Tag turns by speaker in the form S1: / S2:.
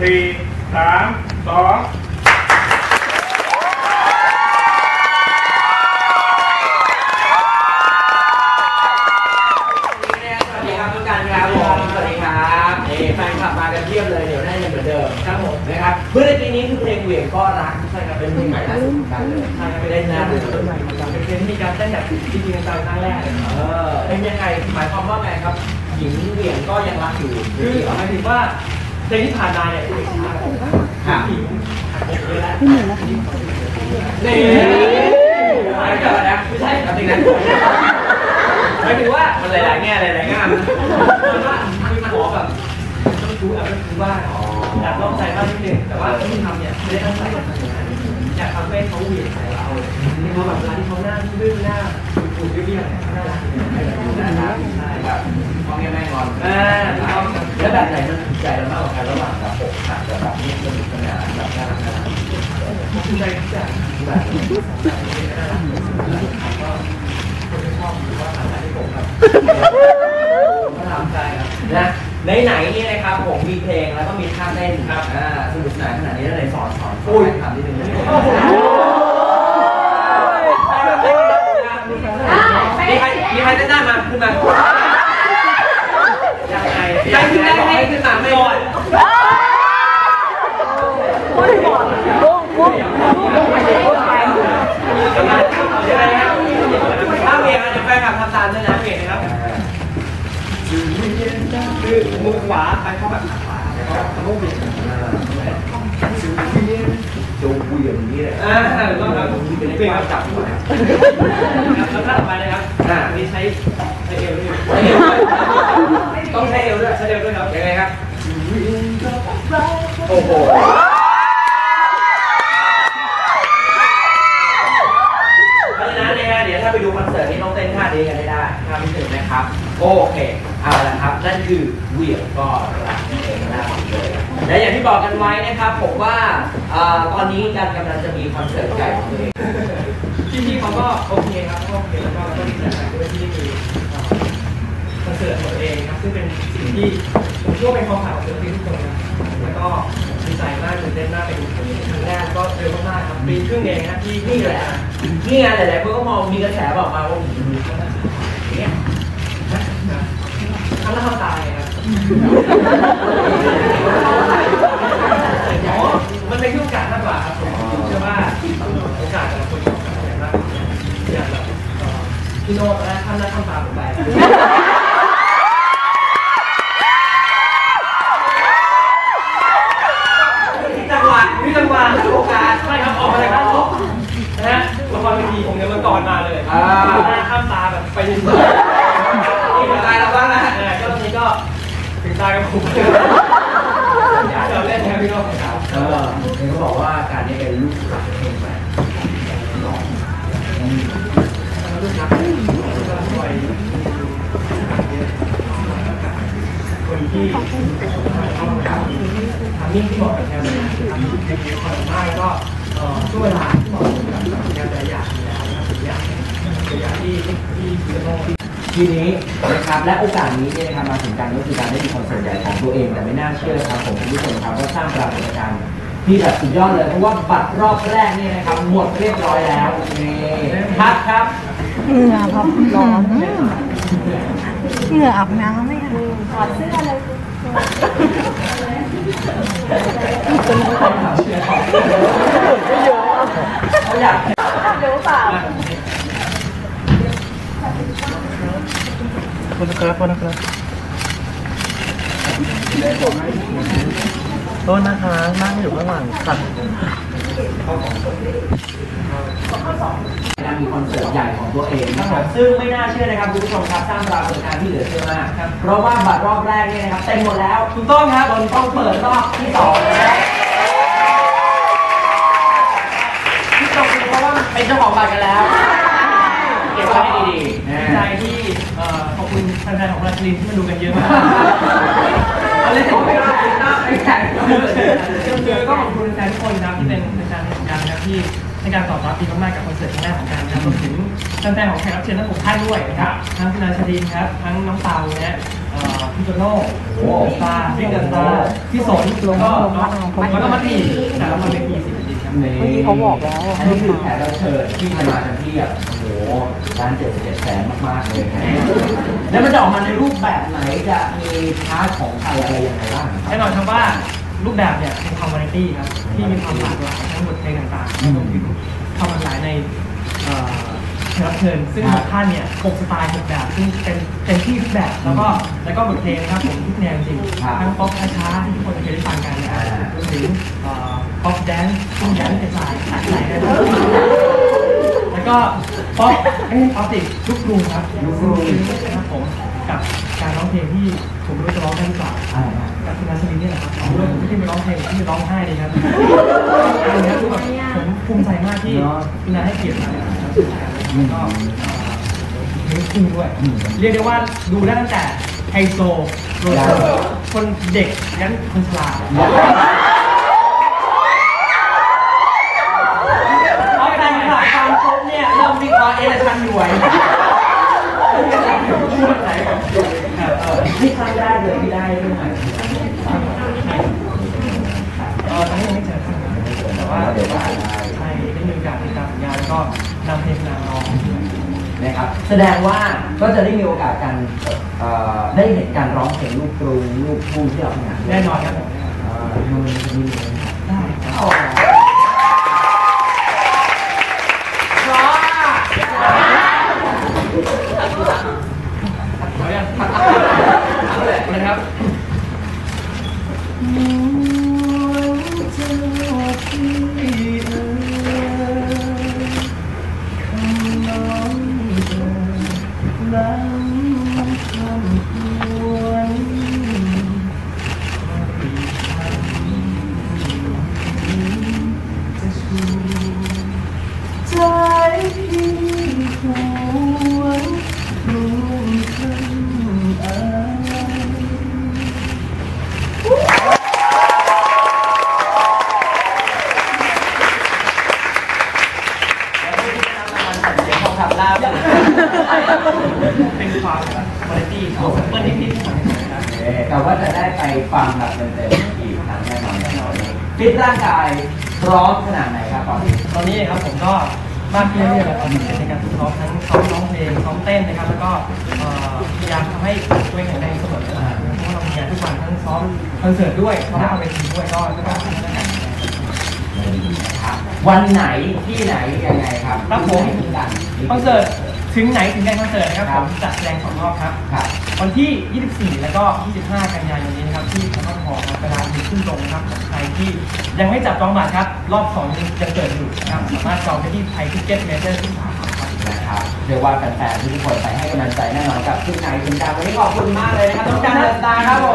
S1: สี่สามสอง
S2: สวัสดีครับทุกท่านครับผมสวัสดีครับนี่แฟนคลับมากันเทียบเลยเดี๋ยวได้ยังเหมือนเดิมครับผมนะครับเมื่อกี้นี้คือเพลงเหวี่ยงก็รักใช่ครับเป็นเพลงใหม่ล่าสุดของกันเลยใช่ครับไปได้นานเลยต้นใหม่มาจากเป็นเพลงที่มีการเต้นแบบจริงๆจังๆครั้งแรกเลยเออเป็นยังไงหมายความว่าไงครับหญิงเหวี่ยงก็ยังรักอยู่
S3: คือหมายถึงว่า เพลงที่ผ่านมาเนี่ยคือช้า
S2: ครับ
S3: ผิวหาผมเยอะแล้ว
S2: นี่ไม่เกิดนะไม่ใช่กับจริงนะหมายถึงว่ามันหลายๆแง่หลายๆงาม
S3: มันว่าคือขอแบบต้องรู้แอบต้องรู้ว่าอยากลองใจบ้างนิดนึงแต่ว่าที่ทำเนี่ยไม่ได้ตั้งใจจะทำ อยากทำให้เขาเหวี่ยงใส่เราที่เขาแบบเวลาที่เขาหน้าดื้อหน้าปูดๆเบี้ยวๆเนี่ยน่ารักดีนะครับใช่
S2: แบบพ่อแม่แม่งอน
S3: อ่า
S2: แล้วแบบไหนมันถูกใจเรามากกว่ากันระหว่างแบบอกหักกับแบบนี้สนุกสนานแบบน่ารักน่ารัก
S3: ภูมิใจทุกอย่าง
S2: แบบ
S3: ก็คนที่ชอบหรือว่าผ่านใจให้ผมครับ
S2: บ นะไหนๆนี่นะครับผมมีเพลงแล้วก็มีท่าเต้นครับอ่าสนุกสนานขนาดนี้แล้วไหนสอนสอนสอนให้ทำนิดนึงได้ไหมมีใครมีใครเต้นได้มาขึ้นมายังไงใครขึ้นได้ให้ขึ้นมาไม่ก่อนถ้าเวียนจะแฟนคลับทำตามด้วยนะเวียนนะครับ คือมือขวาไปเข้าแบบขวาแล้วก็มือเวียนจูเวียนนี่แหละอ่าหรือว่าเราเป็นเวียนจับหัวครับแล้วถ้าต่อไปนะครับอ่านี่ใช้ใช้เอวด้วยต้องใช้เอวด้วยใช้เอวด้วยครับยังไงครับโอ้โหเพราะฉะนั้นเนี่ยเดี๋ยวถ้าไปดูคอนเสิร์ตนี่ต้องเต้นท่านี้กันให้ได้ท่าพิเศษนะครับ โอเค นั่นคือเหวี่ยงก็รักนั่นเองนะเลยและอย่างที่บอกกันไว้นะครับผมว่าเอ่อตอนนี้การกำลังจะมีคอนเสิร์ตใหญ่ของตัวเอง
S3: พี่ๆเขาก็โอเคครับก็โอเคแล้วก็ก็ดีใจด้วยที่ได้มีคอนเสิร์ตของตัวเองครับซึ่งเป็นสิ่งที่ผมเชื่อว่าเป็นความฝันของศิลปินทุกคนนะแล้วก็ดีใจมากตื่นเต้นมากเป็นครั้งแรกก็เร็วมากๆครับปีครึ่งเองนะที่
S2: นี่แหละนี่ไงหลายๆคนก็มองมีกระแสบอกมาว่าผมเนี่ย
S3: ทำแล้วทำตายครับอ๋อมันเป็นโอกาสมากกว่าครับผมเชื่อว่าโอกาสแต่ละคนอย่างแบบอย่างแบบพี่โน้ตนะทำหน้าทำตาผมไป
S2: มีจังหวะมีจังหวะมีโอกาส
S3: ใช่ครับออกมาจากด้านลบนะฮะละครเวทีผมเนี่ยมันก่อนมาเลย
S2: อ่า
S3: หน้าข้ามตาแบบไปยิง
S2: มีกายเราบ้างนะ
S3: เออก็ตอนนี้ก็ งากับผมอยากจะเล่นแทนพี่โน้ตของเขา
S2: เออเห็นเขาบอกว่าการนี้เป็นลูกหลักเพลงใหม่
S3: คนที่ทำนิ่งที่เหมาะกับแนวความสามารถก็ช่วงเวลาที่เหมาะกับแนวแต่อย่างแล้วนะอย่างอย่างที่ที่จะต้อง
S2: ที นี้นะครับและโอกาสนี้เนี่ยนะครับมาถึงกันก็คือการได้มีคอนเสิร์ตใหญ่ของตัวเองแต่ไม่น่าเชื่อครับผมคุณผู้ชมครับว่าสร้างปรากฏการณ์ที่แบบสุดยอดเลยเพราะว่าบัตรรอบแรกเนี่ยนะครับหมดเรียบร้อยแล้วนี่ครับครับ
S4: เหงื่อครับร้อนเหงื่ออาบน้ำไม่ค่ะถอดเสื้อเลย
S2: เขาอยาก
S4: เดี๋ยวเปล่า
S1: คนนะครับคนนะครับโทษนะคะนั่งอยู่ข้างหลังค่ะ
S2: การมีคอนเสิร์ตใหญ่ของตัวเองนะครับซึ่งไม่น่าเชื่อนะครับคุณผู้ชมครับสร้างปรากฏการณ์ที่เหลือเชื่อมากครับเพราะว่าบัตรรอบแรกเนี่ยนะครับเต็มหมดแล้ว
S3: ถูกต้องครับ
S2: จนต้องเปิดรอบที่สองแล้วที่ตกเพราะว่าเป็นเจ้าของบัตรกันแล้วเก็บไว้ให้ดีๆ
S3: ดี
S2: นะ
S3: ใจที่เอ่อขอบคุณ แฟนๆของราชลินที่มาดูกันเยอะมาก
S2: เอาเลยผมไม่ว่าติดตามไปแข่ง
S3: คือก็ขอบคุณแฟนทุกคนครับที่เป็นแฟนๆของการนะครับที่ให้การตอบรับดีมากๆกับคอนเสิร์ตครั้งแรกของการนะครับรวมถึงแฟนๆของแขกรับเชิญทั้งหกท่านด้วยนะครับทั้งคุณอาชลินครับทั้งน้องเตาและเอ่อจูโน่โอ้ตาบิ๊กเดอะสตาร์ที่สนแล้วก็แล้วก็มัดดีแต่ละคนเป็นปีสิบปีครับ
S4: เมื่อกี้เขาบอกแล้ว
S2: อันนี้คือแขกรับเชิญที่จะมากันที่แบบโอ้โหร้านเจ็ดสิบเจ็ดแสนมากๆเลยนะแล้วมันจะออกมาในรูปแบบไหนจะมีพาร์ทของใครอะไรยังไงบ้างครับ
S3: แน่นอนครับว่ารูปแบบเนี่ยเป็นความวาไรตี้ครับที่มีความหลากหลายทั้งบทเพลงต่างๆรวมถึงความหลากหลายในเอ่อแขก รับเชิญซึ่ง
S2: ครับ
S3: ท่านเนี่ยหกสไตล์หกแบบซึ่งเป็นเต็มที่ทุกแบบแล้วก็แล้วก็บทเพลงนะครับผมทุกแนวจริง
S2: ครับ
S3: ทั้งป๊อปช้าๆที่ทุกคนเคยได้ฟังกันนะครับ
S2: อ่าร
S3: วมถึงป๊อปแดนซ์ซึ่งแดนซ์กระจายหลากหลายนะครับแล้วก็ป๊อปเอ้ยป๊อปติลูกกรุงครับ
S2: ลูกกรุง
S3: นะครับผมกับการร้องเพลงที่ผมไม่รู้จะร้องได้หรือเปล่า
S2: อ่า
S3: กับคุณนัสลินนี่แหละครับร้องด้วยผมไม่ได้ไปร้องเพลงที่ร้องไห้เลยครับอันนี้คือแบบผมภูมิใจมากที่คุณนัทให้เกียรติมา แล้วก็เนื้อคู่ด้วย เรียกได้ว่าดูได้ตั้งแต่ไฮโซโรโซคนเด็กยันคนชราเอาไปทำค่ะความครบเนี่ยเริ่มวิเคราะห์เอเลชันอยู่ไว้พูดไหนก่อน
S2: เออที่ทำได้เลยที่ได้ด้วยไหม
S3: เออตอนนี้ยังไม่เจอครับแต่ว่า
S2: เดี๋ยวได้
S3: ใช่ได้มีโอกาสติดตามสัญญาแล้ว ก็นำเพลงนำร้อง
S2: นะครับแสดงว่าก็จะได้มีโอกาสกันเอ่อได้เห็นการร้องเพลงลูกกรุงลูกทุ่งที่เราทำงานด้วย
S3: แน่นอนครับผม
S2: เอ่อนู่นนี่นี่
S3: ได้ครั
S2: บ
S3: เป็นความแบบวาไรตี้ของเปิ้ลนิดๆหน่อยๆนะครับ
S2: แต่ว่าจะได้ไปฟังแบบเต็มๆอีกครั้งแน่นอนแน่นอนฟิตร่างกายพร้อมขนาดไหนครับตอนนี้
S3: ตอนนี้ครับผมก็มากขึ้นเรื่อยๆแล้วครับในการฝึกซ้อมทั้งซ้อมร้องเพลงซ้อมเต้นนะครับ แล้วก็เอ่อพยายามทำให้ตัวเองแข็งแรงเสมอเพราะว่าเรามีงานทุกวันทั้งซ้อมคอนเสิร์ตด้วยซ้อมละครเวทีด้วยก็ก็ต้องทำให้ได้
S2: วันไหนที่ไหนยังไงครับ
S3: ครับผม
S2: ที่ไหนที่ไหน
S3: คอนเสิร์ต ถึงไหนถึงไหนคอนเสิร์ตนะครับ
S2: ครั
S3: ผ
S2: บ
S3: มจัดแสดงสองรอบครับ
S2: ครับ
S3: วันที่ 24 แล้วก็ 25 กันยายนนี้นะครับที่พระทองครับเวลาถึงขึ้นตรงนะครับใครที่ยังไม่จับจองบัตรครับ รอบ2ยังยังเปิดอยู่นะครับสามารถจองได้ที่ไทยทิเก็ตเมเจอร์ที่สาขาครับ
S2: นะครับเรียกว่าแฟนๆทุกคนไปให้กำลังใจแน่นอนกับทุกไหนถึงการวันนี้ขอบคุณมากเลยนะครับน้องจันเดอะสตาร์ครับผ